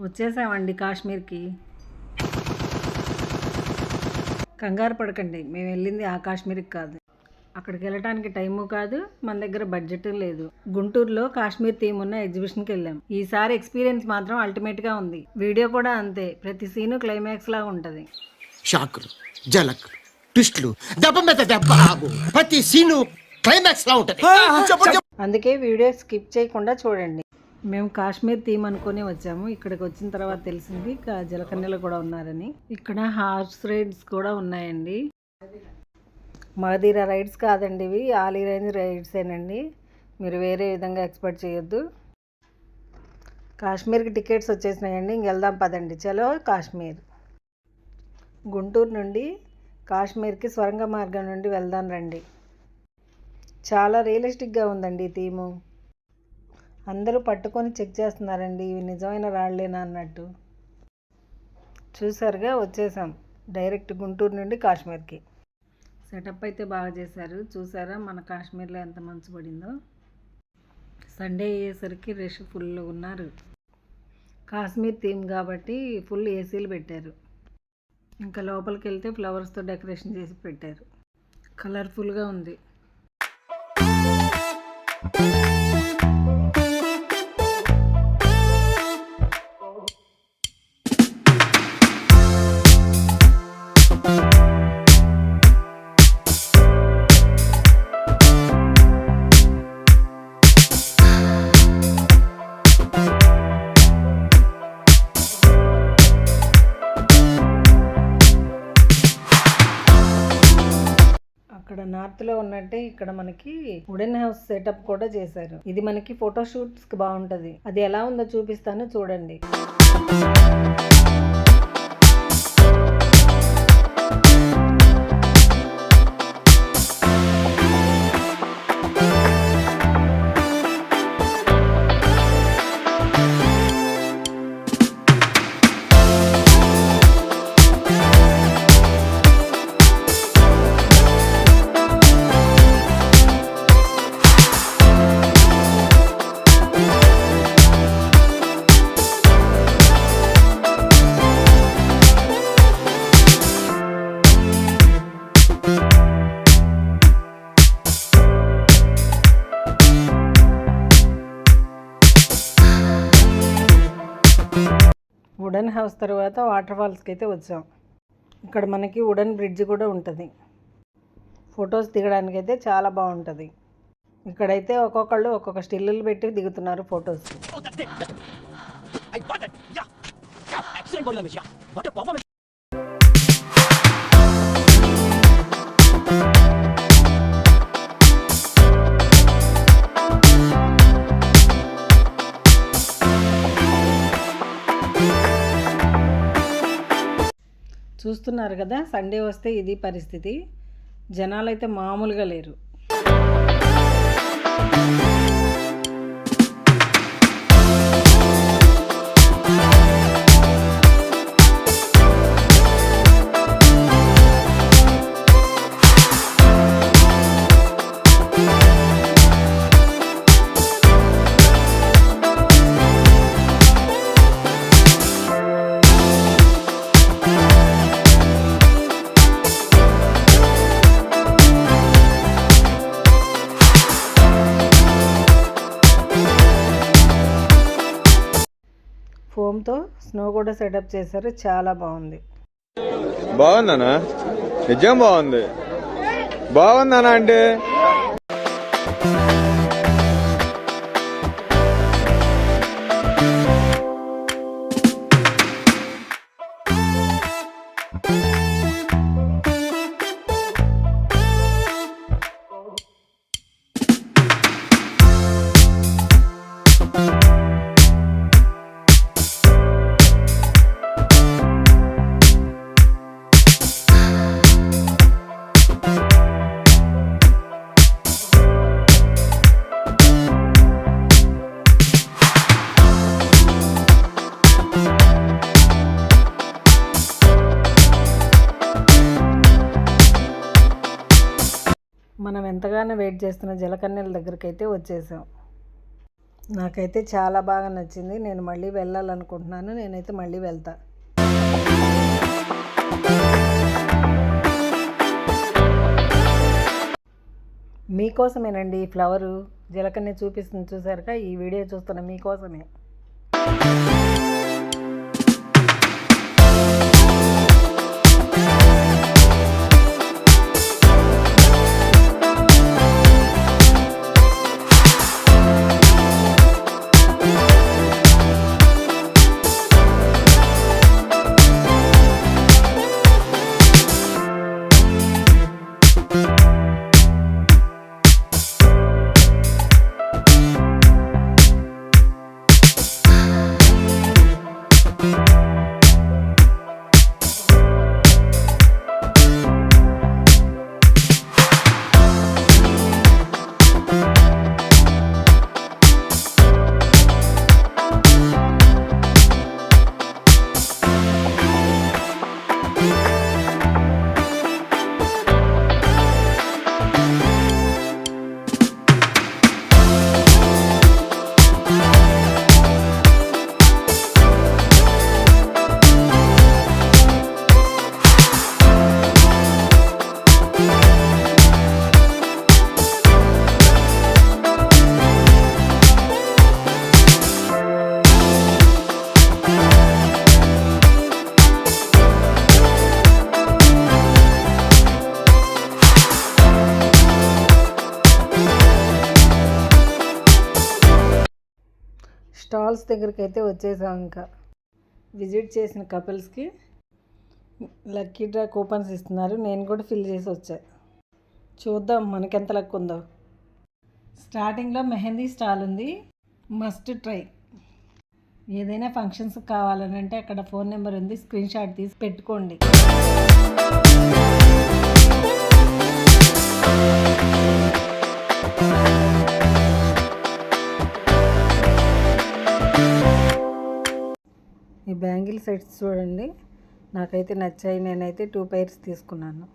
వచ్చేసామండి కాశ్మీర్కి. కంగారు పడకండి మేము వెళ్ళింది ఆ కాశ్మీర్కి కాదు. అక్కడికి వెళ్ళడానికి టైము కాదు మన దగ్గర బడ్జెట్ లేదు. గుంటూరులో కాశ్మీర్ థీమ్ ఉన్న ఎగ్జిబిషన్కి వెళ్ళాం. ఈసారి ఎక్స్పీరియన్స్ మాత్రం అల్టిమేట్గా ఉంది. వీడియో కూడా అంతే ప్రతి సీను క్లైమాక్స్ లాగా ఉంటుంది. షాకులు జలకులు ట్విస్టులు దెబ్బ మీద దెబ్బ ప్రతి సీను క్లైమాక్స్ లా ఉంటది. అందుకే వీడియో స్కిప్ చేయకుండా చూడండి. మేము కాశ్మీర్ థీమ్ అనుకుని వచ్చాము. ఇక్కడికి వచ్చిన తర్వాత తెలిసింది జలకన్యలు కూడా ఉన్నారని. ఇక్కడ హార్స్ రైడ్స్ కూడా ఉన్నాయండి. మగధీర రైడ్స్ కాదండి ఇవి. ఆలీ రేంజ్ రైడ్సేనండి. మీరు వేరే విధంగా ఎక్స్పెక్ట్ చేయొద్దు. కాశ్మీర్కి టికెట్స్ వచ్చేసినాయండి. ఇంక వెళ్దాం పదండి. చలో కాశ్మీర్. గుంటూరు నుండి కాశ్మీర్కి స్వరంగ మార్గం నుండి వెళ్దాం రండి. చాలా రియలిస్టిక్గా ఉందండి ఈ థీము. అందరూ పట్టుకొని చెక్ చేస్తున్నారండి ఇవి నిజమైన రాళ్ళేనా అన్నట్టు. చూసారుగా వచ్చేసాం. డైరెక్ట్ గుంటూరు నుండి కాశ్మీర్కి. సెటప్ అయితే బాగా చేశారు. చూసారా మన కాశ్మీర్లో ఎంత మంచు పడిందో. సండే అయ్యేసరికి రష్ ఫుల్ ఉన్నారు. కాశ్మీర్ థీమ్ కాబట్టి ఫుల్ ఏసీలు పెట్టారు. ఇంకా లోపలికి వెళ్తే ఫ్లవర్స్తో డెకరేషన్ చేసి పెట్టారు. కలర్ఫుల్గా ఉంది. నార్త్లో ఉన్నట్టే ఇక్కడ మనకి వుడెన్ హౌస్ సెటప్ కూడా చేశారు. ఇది మనకి ఫోటో షూట్స్కి బాగుంటది. అది ఎలా ఉందో చూపిస్తాను చూడండి. వుడెన్ హౌస్ తర్వాత వాటర్ ఫాల్స్కి అయితే వచ్చాం. ఇక్కడ మనకి వుడెన్ బ్రిడ్జ్ కూడా ఉంటుంది. ఫొటోస్ దిగడానికి అయితే చాలా బాగుంటుంది ఇక్కడైతే ఒక్కొక్కళ్ళు ఒక్కొక్క స్టిల్లులు పెట్టి దిగుతున్నారు ఫొటోస్ చూస్తున్నారు కదా సండే వస్తే ఇది పరిస్థితి. జనాలు అయితే మామూలుగా లేరు. కూడా సెటప్ చేశారు. చాలా బాగుంది. బాగుందనా నిజం బాగుంది. బాగుందనా అంటే? మనం ఎంతగానో వెయిట్ చేస్తున్న జలకన్యల దగ్గరికి అయితే వచ్చేసాం. నాకైతే చాలా బాగా నచ్చింది. నేను మళ్ళీ వెళ్ళాలనుకుంటున్నాను. నేనైతే మళ్ళీ వెళ్తా. మీకోసమేనండి ఈ ఫ్లవరు. జలకన్య చూపిస్తుంది చూసారుగా? ఈ వీడియో చూస్తున్న మీకోసమే. ఫాల్స్ దగ్గరికి అయితే వచ్చేసాం ఇంకా. విజిట్ చేసిన కపుల్స్కి లక్కీ డ్రా కూపన్స్ ఇస్తున్నారు. నేను కూడా ఫిల్ చేసి వచ్చా. చూద్దాం మనకెంత లక్ ఉందో. స్టార్టింగ్లో మెహందీ స్టాల్ ఉంది. Must try. ఏదైనా ఫంక్షన్స్ కావాలనంటే అక్కడ ఫోన్ నెంబర్ ఉంది. స్క్రీన్ షాట్ తీసి పెట్టుకోండి. సెట్స్ చూడండి. నాకైతే నచ్చాయి. నేనైతే టూ పైర్స్ తీసుకున్నాను.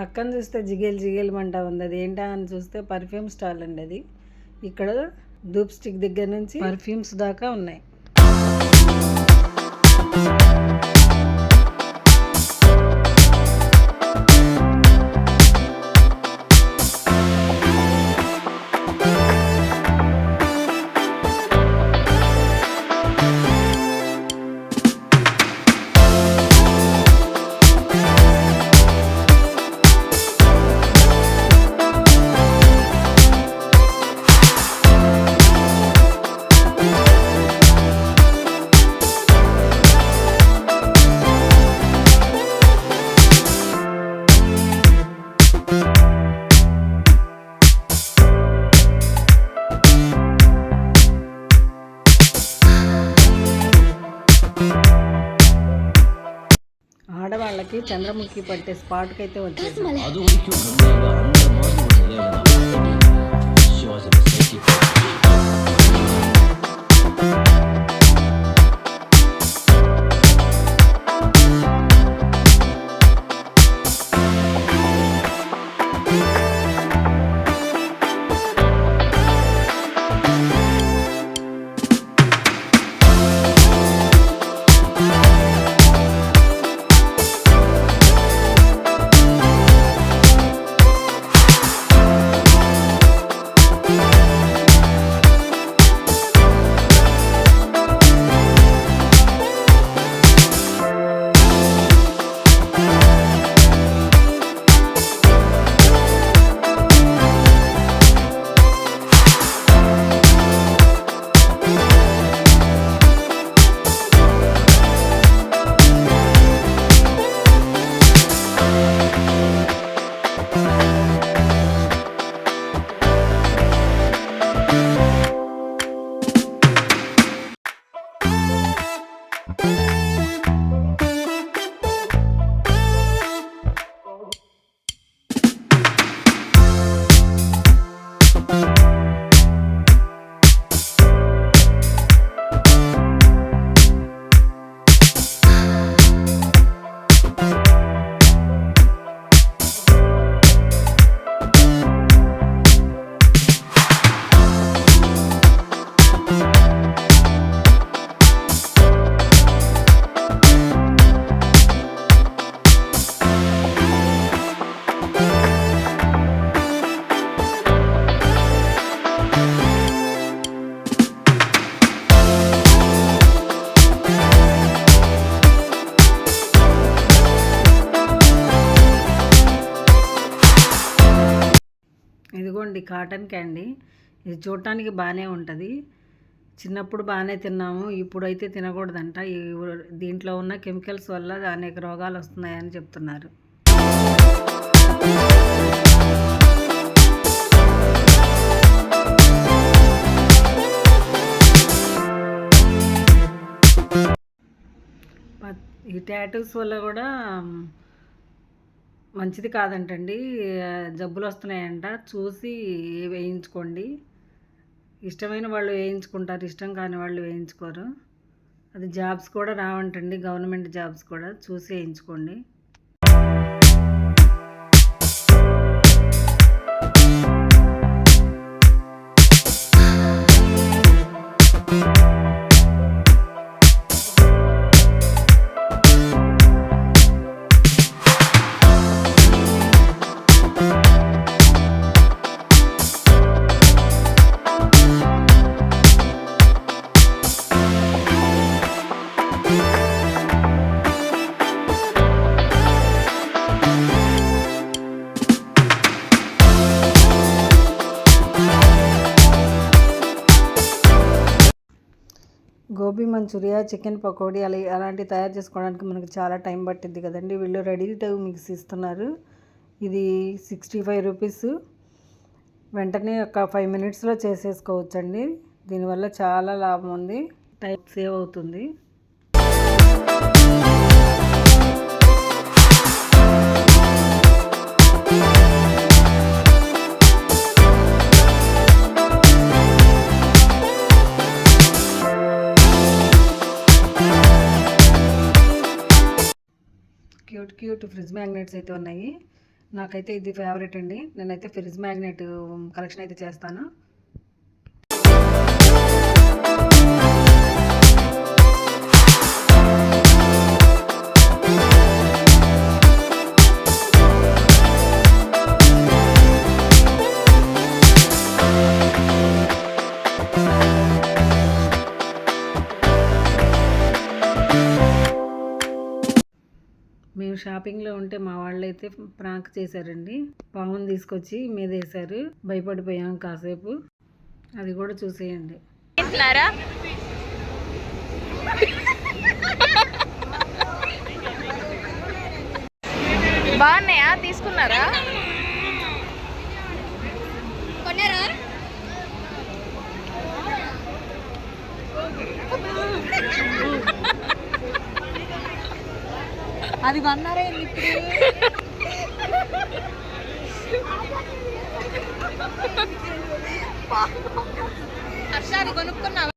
పక్కన చూస్తే జిగేల్ జిగేల్ మంట ఉంది. అది ఏంటా అని చూస్తే పర్ఫ్యూమ్ స్టాల్ అండి అది. ఇక్కడ ధూప్ స్టిక్ దగ్గర నుంచి పర్ఫ్యూమ్స్ దాకా ఉన్నాయి. చంద్రముఖి పట్టే స్పాట్కి అయితే వచ్చేసి ఇదిగోండి కాటన్ క్యాండీ. ఇది చూడటానికి బాగానే ఉంటుంది. చిన్నప్పుడు బాగానే తిన్నాము ఇప్పుడైతే తినకూడదంట. ఈ దీంట్లో ఉన్న కెమికల్స్ వల్ల అనేక రోగాలు వస్తున్నాయని చెప్తున్నారు. ఈ టాటూస్ వల్ల కూడా మంచిది కాదంటండి. జబ్బులు వస్తున్నాయంట చూసి వేయించుకోండి. ఇష్టమైన వాళ్ళు వేయించుకుంటారు. ఇష్టం కాని వాళ్ళు వేయించుకోరు. అది జాబ్స్ కూడా రావంటండి. గవర్నమెంట్ జాబ్స్ కూడా. చూసి వేయించుకోండి. మంచూరియా చికెన్ పకోడీ అలా అలాంటివి తయారు చేసుకోవడానికి మనకు చాలా టైం పట్టింది కదండి. వీళ్ళు రెడీ టు మిక్స్ ఇస్తున్నారు. ఇది సిక్స్టీ ఫైవ్ రూపీస్. వెంటనే ఒక ఫైవ్ మినిట్స్లో చేసేసుకోవచ్చండి. దీనివల్ల చాలా లాభం ఉంది. టైం సేవ్ అవుతుంది. టు ఫ్రిడ్జ్ మ్యాగ్నెట్స్ అయితే ఉన్నాయి. నాకైతే ఇది ఫేవరెట్ అండి. నేనైతే ఫ్రిడ్జ్ మ్యాగ్నెట్ కలెక్షన్ అయితే చేస్తాను. షాపింగ్లో ఉంటే మా వాళ్ళు అయితే ప్రాంక్ చేశారండి. పాముని తీసుకొచ్చి మీద వేశారు. భయపడిపోయాం కాసేపు. అది కూడా చూసేయండి. బాగున్నాయా? తీసుకున్నారా? కొన్నారా? అది కొన్నారా ఇప్పుడు. హర్ష అది కొనుక్కున్నావా?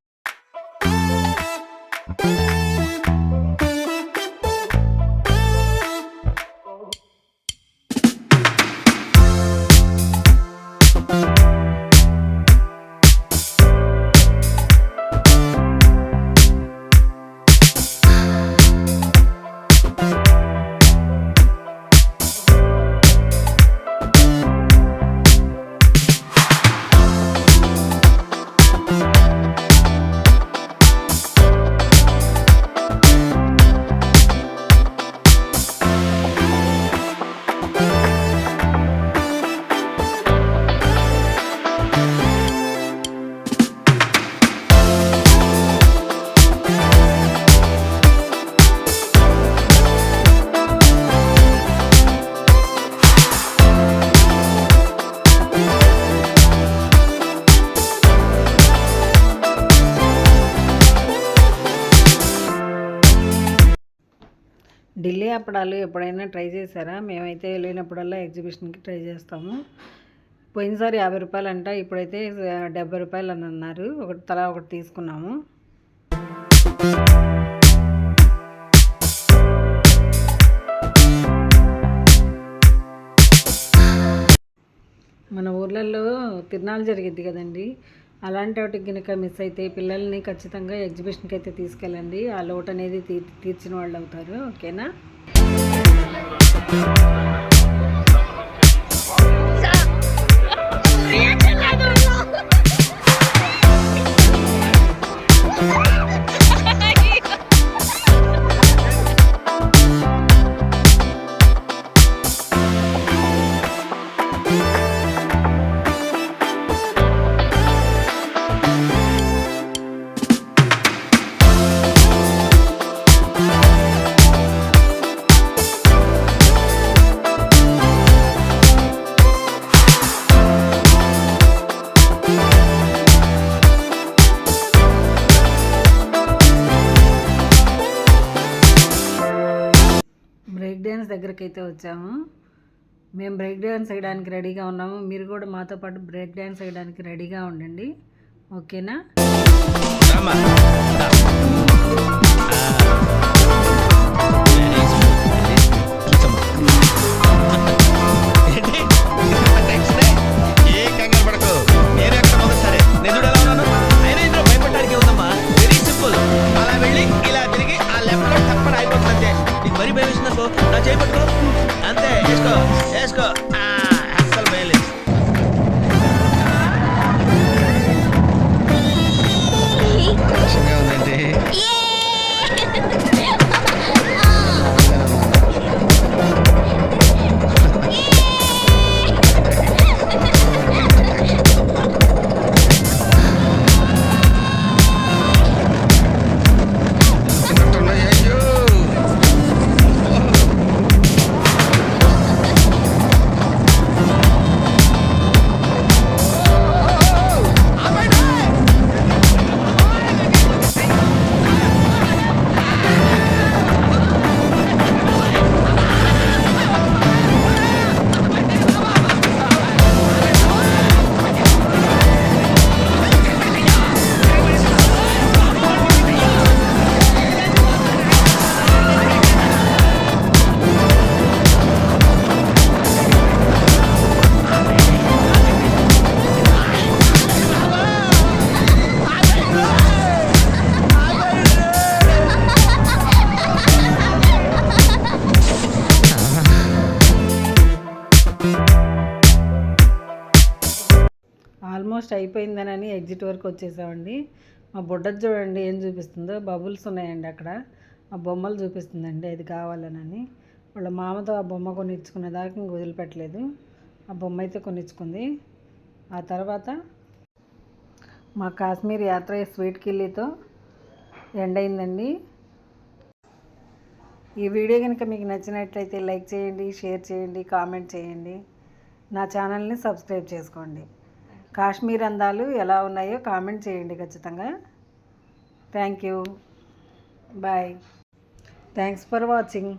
ఢిల్లీ అప్పడాలు ఎప్పుడైనా ట్రై చేశారా? మేమైతే వెళ్ళినప్పుడల్లా ఎగ్జిబిషన్కి ట్రై చేస్తాము. పోయినసారి యాభై రూపాయలు అంట ఇప్పుడైతే డెబ్బై రూపాయలు అని అన్నారు. ఒకటి తలా ఒకటి తీసుకున్నాము. మన ఊర్లలో తిరునాళ్ళు జరిగిద్ది కదండి. అలాంటి వాటికి కనుక మిస్ అయితే పిల్లల్ని ఖచ్చితంగా ఎగ్జిబిషన్కి అయితే తీసుకెళ్ళండి. ఆ లోటు అనేది తీర్చిన వాళ్ళు అవుతారు ఓకేనా? దగ్గరికి అయితే వచ్చాము. మేము బ్రేక్ డ్యాన్స్ వేయడానికి రెడీగా ఉన్నాము. మీరు కూడా మాతో పాటు బ్రేక్ డ్యాన్స్ వేయడానికి రెడీగా ఉండండి. ఓకేనా? ఆల్మోస్ట్ అయిపోయిందనని ఎగ్జిట్ వరకు వచ్చేసామండి. మా బుడ్డది చూడండి ఏం చూపిస్తుందో బబుల్స్ ఉన్నాయండి అక్కడ. ఆ బొమ్మలు చూపిస్తుందండి అది కావాలనని. వాళ్ళ మామతో ఆ బొమ్మ కొనిచ్చుకునే దాకా ఇంక వదిలిపెట్టలేదు. ఆ బొమ్మ అయితే కొనిచ్చుకుంది. ఆ తర్వాత మా కాశ్మీర్ యాత్ర స్వీట్ కిల్లీతో ఎండ్ అయిందండి. ఈ వీడియో కనుక మీకు నచ్చినట్లయితే లైక్ చేయండి షేర్ చేయండి కామెంట్ చేయండి. నా ఛానల్ని సబ్స్క్రైబ్ చేసుకోండి. కాశ్మీర్ అందాలు ఎలా ఉన్నాయో కామెంట్ చేయండి ఖచ్చితంగా. Thank you bye thanks for watching